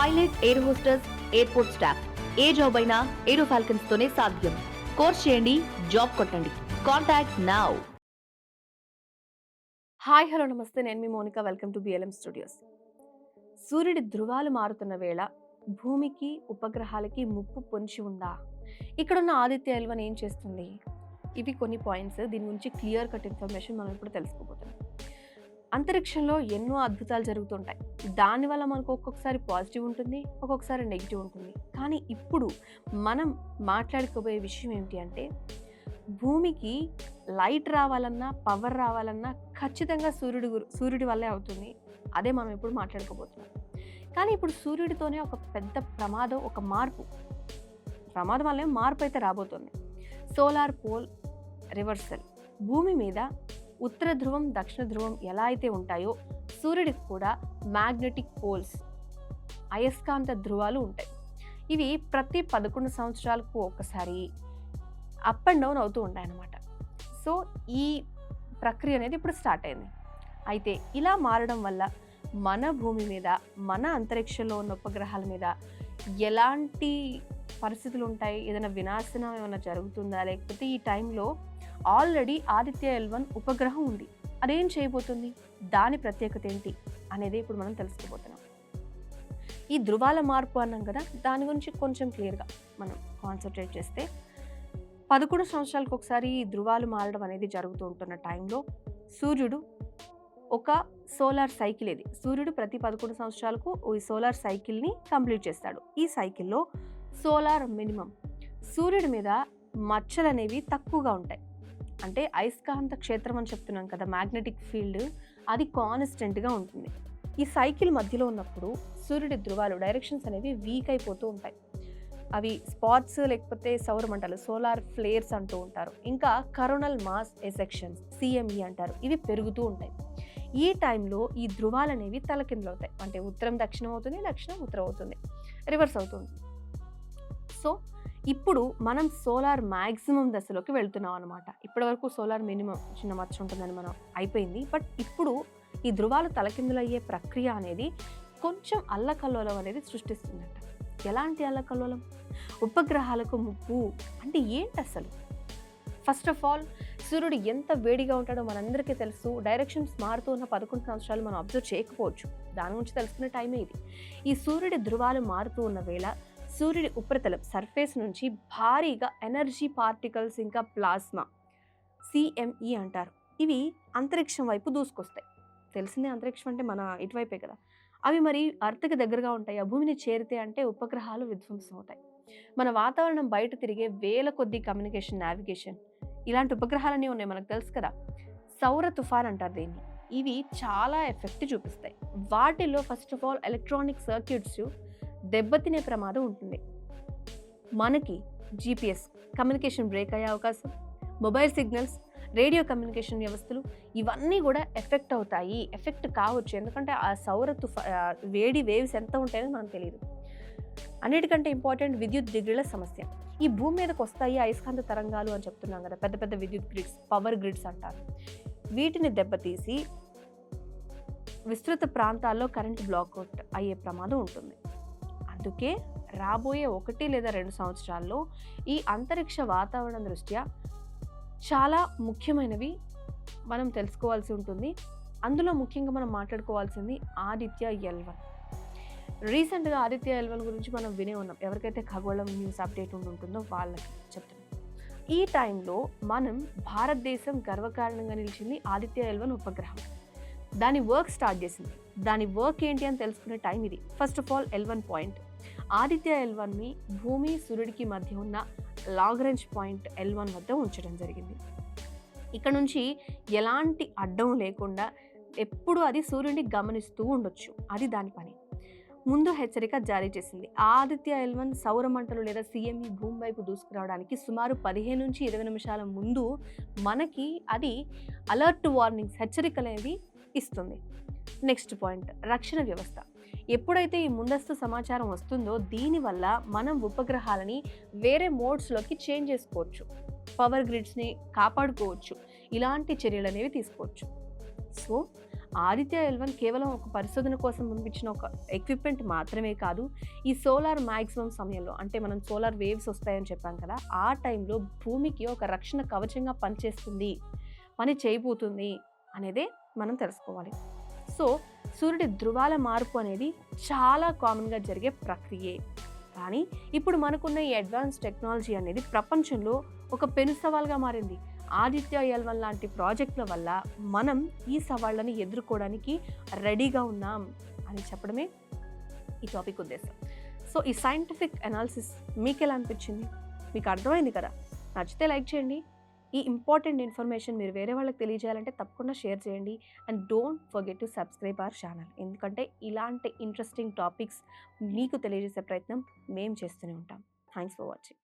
Pilot air hostesses airport staff. ఏ job అయినా ఏరో falcons తోనే సాధ్యం. కోర్స్ చేయండి జాబ్ కొట్టండి. Contact now. హాయ్ హలో నమస్తే. నేను మీ Monika. Welcome to BLM studios. సూర్యుడి ధృవాలు మారుతున్న వేళ భూమికి ఉపగ్రహాలకి ముప్పు పొంచి ఉందా? ఇక్కడున్న ఆదిత్య ఎల్వన్ ఏం చేస్తుంది? ఇవి కొన్ని పాయింట్స్. దీని గురించి క్లియర్ కట్ ఇన్ఫర్మేషన్ మనం ఇప్పుడు తెలుసుకోబోతున్నాం. అంతరిక్షంలో ఎన్నో అద్భుతాలు జరుగుతుంటాయి. దానివల్ల మనకు ఒక్కొక్కసారి పాజిటివ్ ఉంటుంది ఒక్కొక్కసారి నెగిటివ్ ఉంటుంది. కానీ ఇప్పుడు మనం మాట్లాడుకోబోయే విషయం ఏమిటి అంటే భూమికి లైట్ రావాలన్నా పవర్ రావాలన్నా ఖచ్చితంగా సూర్యుడి సూర్యుడి వల్లే అవుతుంది. అదే మనం ఇప్పుడు మాట్లాడుకోబోతున్నాం. కానీ ఇప్పుడు సూర్యుడితోనే ఒక పెద్ద ప్రమాదం ఒక మార్పు. ప్రమాదం వల్లే మార్పు అయితే రాబోతుంది. Solar pole reversal. భూమి మీద ఉత్తర ధ్రువం దక్షిణ ధ్రువం ఎలా అయితే ఉంటాయో సూర్యుడికి కూడా మ్యాగ్నెటిక్ పోల్స్ అయస్కాంత ధ్రువాలు ఉంటాయి. ఇవి ప్రతి పదకొండు సంవత్సరాలకు ఒకసారి అప్ అండ్ డౌన్ అవుతూ ఉంటాయన్నమాట. సో ఈ ప్రక్రియ అనేది ఇప్పుడు స్టార్ట్ అయింది. అయితే ఇలా మారడం వల్ల మన భూమి మీద మన అంతరిక్షంలో ఉన్న ఉపగ్రహాల మీద ఎలాంటి పరిస్థితులు ఉంటాయి? ఏదైనా వినాశనం ఏమైనా జరుగుతుందా? లేకపోతే ఈ టైంలో ఆల్రెడీ ఆదిత్య ఎల్వన్ ఉపగ్రహం ఉంది. అదేం చేయబోతుంది? దాని ప్రత్యేకత ఏంటి? అనేది ఇప్పుడు మనం తెలుసుకోబోతున్నాం. ఈ ధృవాల మార్పు అన్నాం కదా దాని గురించి కొంచెం క్లియర్గా మనం కాన్సన్ట్రేట్ చేస్తే పదకొండు సంవత్సరాలకు ఒకసారి ఈ ధృవాలు మారడం అనేది జరుగుతూ ఉంటున్న టైంలో సూర్యుడు ఒక సోలార్ సైకిల్ ఇది. సూర్యుడు ప్రతి పదకొండు సంవత్సరాలకు ఈ సోలార్ సైకిల్ని కంప్లీట్ చేస్తాడు. ఈ సైకిల్లో సోలార్ మినిమం సూర్యుడి మీద మచ్చలు అనేవి తక్కువగా ఉంటాయి. అంటే అయస్కాంత క్షేత్రం అని చెప్తున్నాం కదా మ్యాగ్నెటిక్ ఫీల్డ్ అది కాన్స్టెంట్గా ఉంటుంది. ఈ సైకిల్ మధ్యలో ఉన్నప్పుడు సూర్యుడి ధృవాలు డైరెక్షన్స్ అనేవి వీక్ అయిపోతూ ఉంటాయి. అవి స్పాట్స్ లేకపోతే సౌరమంటలు సోలార్ ఫ్లేర్స్ అంటూ ఉంటారు. ఇంకా కరోనల్ మాస్ ఎసెక్షన్స్ సిఎంఈ అంటారు. ఇవి పెరుగుతూ ఉంటాయి. ఈ టైంలో ఈ ధృవాలు అనేవి తలకిందులు అవుతాయి. అంటే ఉత్తరం దక్షిణం అవుతుంది దక్షిణం ఉత్తరం అవుతుంది. రివర్స్ అవుతుంది. సో ఇప్పుడు మనం సోలార్ మ్యాక్సిమం దశలోకి వెళ్తున్నాం అనమాట ఇప్పటివరకు సోలార్ మినిమం చిన్న మచ్చ ఉంటుందని మనం అయిపోయింది. బట్ ఇప్పుడు ఈ ధృవాలు తలకిందులయ్యే ప్రక్రియ అనేది కొంచెం అల్లకల్లోలం అనేది సృష్టిస్తుందంట. ఎలాంటి అల్లకల్లోలం? ఉపగ్రహాలకు ముప్పు అంటే ఏంటి అసలు ఫస్ట్ ఆఫ్ ఆల్ సూర్యుడు ఎంత వేడిగా ఉంటాడో మనందరికీ తెలుసు. డైరెక్షన్స్ మారుతూ ఉన్న పదకొండు సంవత్సరాలు మనం అబ్జర్వ్ చేయకపోవచ్చు. దాని గురించి తెలుసుకునే టైమే ఇది. ఈ సూర్యుడి ధృవాలు మారుతూ ఉన్న వేళ సూర్యుడి ఉపరితలం సర్ఫేస్ నుంచి భారీగా ఎనర్జీ పార్టికల్స్ ఇంకా ప్లాస్మా సిఎంఈ అంటారు. ఇవి అంతరిక్షం వైపు దూసుకొస్తాయి. తెలిసిందే అంతరిక్షం అంటే మన ఇటువైపే కదా. అవి మరి అర్త్కి దగ్గరగా ఉంటాయి. ఆ భూమిని చేరితే అంటే ఉపగ్రహాలు విధ్వంసం అవుతాయి మన వాతావరణం బయట తిరిగే వేల కొద్ది కమ్యూనికేషన్ నావిగేషన్ ఇలాంటి ఉపగ్రహాలన్నీ ఉన్నాయి మనకు తెలుసు కదా. సౌర తుఫాన్ అంటారు దీన్ని. ఇవి చాలా ఎఫెక్ట్ చూపిస్తాయి. వాటిల్లో first of all electronic circuits దెబ్బతినే ప్రమాదం ఉంటుంది. మనకి జీపీఎస్ కమ్యూనికేషన్ బ్రేక్ అయ్యే అవకాశం మొబైల్ సిగ్నల్స్ రేడియో కమ్యూనికేషన్ వ్యవస్థలు ఇవన్నీ కూడా ఎఫెక్ట్ అవుతాయి. ఎఫెక్ట్ కావచ్చు. ఎందుకంటే ఆ సౌర తుఫా వేడి వేవ్స్ ఎంత ఉంటాయో మనకు తెలియదు అన్నిటికంటే ఇంపార్టెంట్ విద్యుత్ డిగ్రీల సమస్య. ఈ భూమి మీదకి వస్తాయి అయస్కాంత తరంగాలు అని చెప్తున్నాం కదా. పెద్ద పెద్ద విద్యుత్ గ్రిడ్స్ పవర్ గ్రిడ్స్ అంటారు. వీటిని దెబ్బతీసి విస్తృత ప్రాంతాల్లో కరెంట్ బ్లాక్అవుట్ అయ్యే ప్రమాదం ఉంటుంది. అందుకే రాబోయే ఒకటి లేదా రెండు సంవత్సరాల్లో ఈ అంతరిక్ష వాతావరణం దృష్ట్యా చాలా ముఖ్యమైనవి మనం తెలుసుకోవాల్సి ఉంటుంది. అందులో ముఖ్యంగా మనం మాట్లాడుకోవాల్సింది ఆదిత్య ఎల్వన్. రీసెంట్గా ఆదిత్య ఎల్వన్ గురించి మనం వినే ఉన్నాం. ఎవరికైతే ఖగోళం న్యూస్ అప్డేట్ ఉంటుందో వాళ్ళకి చెప్తున్నాం. ఈ టైంలో మనం భారతదేశం గర్వకారణంగా నిలిచింది ఆదిత్య ఎల్వన్ ఉపగ్రహం. దాని వర్క్ స్టార్ట్ చేసింది. దాని వర్క్ ఏంటి అని తెలుసుకునే టైం ఇది. First of all L one point Aditya ఎల్వన్ని భూమి సూర్యుడికి మధ్య ఉన్న లాగ్రెంజ్ పాయింట్ ఎల్ వన్ వద్ద ఉంచడం జరిగింది. ఇక్కడ నుంచి ఎలాంటి అడ్డం లేకుండా ఎప్పుడు అది సూర్యుడిని గమనిస్తూ ఉండొచ్చు. అది దాని పని. ముందు హెచ్చరిక జారీ చేసింది. ఆదిత్య ఎల్వన్ సౌరమంటలు లేదా సిఎంఈ భూమి వైపు దూసుకురావడానికి సుమారు పదిహేను నుంచి ఇరవై నిమిషాల ముందు మనకి అది అలర్ట్ వార్నింగ్స్ హెచ్చరికలు అనేది ఇస్తుంది. నెక్స్ట్ పాయింట్ రక్షణ వ్యవస్థ. ఎప్పుడైతే ఈ ముందస్తు సమాచారం వస్తుందో దీనివల్ల మనం ఉపగ్రహాలని వేరే మోడ్స్లోకి చేంజ్ చేసుకోవచ్చు. పవర్ గ్రిడ్స్ని కాపాడుకోవచ్చు. ఇలాంటి చర్యలు అనేవి తీసుకోవచ్చు. సో ఆదిత్య ఎల్వన్ కేవలం ఒక పరిశోధన కోసం పంపించిన ఒక ఎక్విప్మెంట్ మాత్రమే కాదు ఈ సోలార్ మ్యాక్సిమం సమయంలో అంటే మనం సోలార్ వేవ్స్ వస్తాయని చెప్పాం కదా ఆ టైంలో భూమికి ఒక రక్షణ కవచంగా పనిచేస్తుంది పని చేయబోతుంది అనేదే మనం తెలుసుకోవాలి. సో సూర్యుడి ధృవాల మార్పు అనేది చాలా కామన్గా జరిగే ప్రక్రియే. కానీ ఇప్పుడు మనకున్న ఈ అడ్వాన్స్ టెక్నాలజీ అనేది ప్రపంచంలో ఒక పెను సవాల్గా మారింది. ఆదిత్య ఎల్వన్ లాంటి ప్రాజెక్టుల వల్ల మనం ఈ సవాళ్ళని ఎదుర్కోవడానికి రెడీగా ఉన్నాం అని చెప్పడమే ఈ టాపిక్ ఉద్దేశం. సో ఈ సైంటిఫిక్ అనాలిసిస్ మీకు ఎలా అనిపించింది? మీకు అర్థమైంది కదా? నచ్చితే లైక్ చేయండి. ఈ ఇంపార్టెంట్ ఇన్ఫర్మేషన్ మీరు వేరే వాళ్ళకి తెలియజేయాలంటే తప్పకుండా షేర్ చేయండి. And don't forget to subscribe our channel. ఎందుకంటే ఇలాంటి ఇంట్రెస్టింగ్ టాపిక్స్ మీకు తెలియజేసే ప్రయత్నం మేము చేస్తూనే ఉంటాం. Thanks for watching.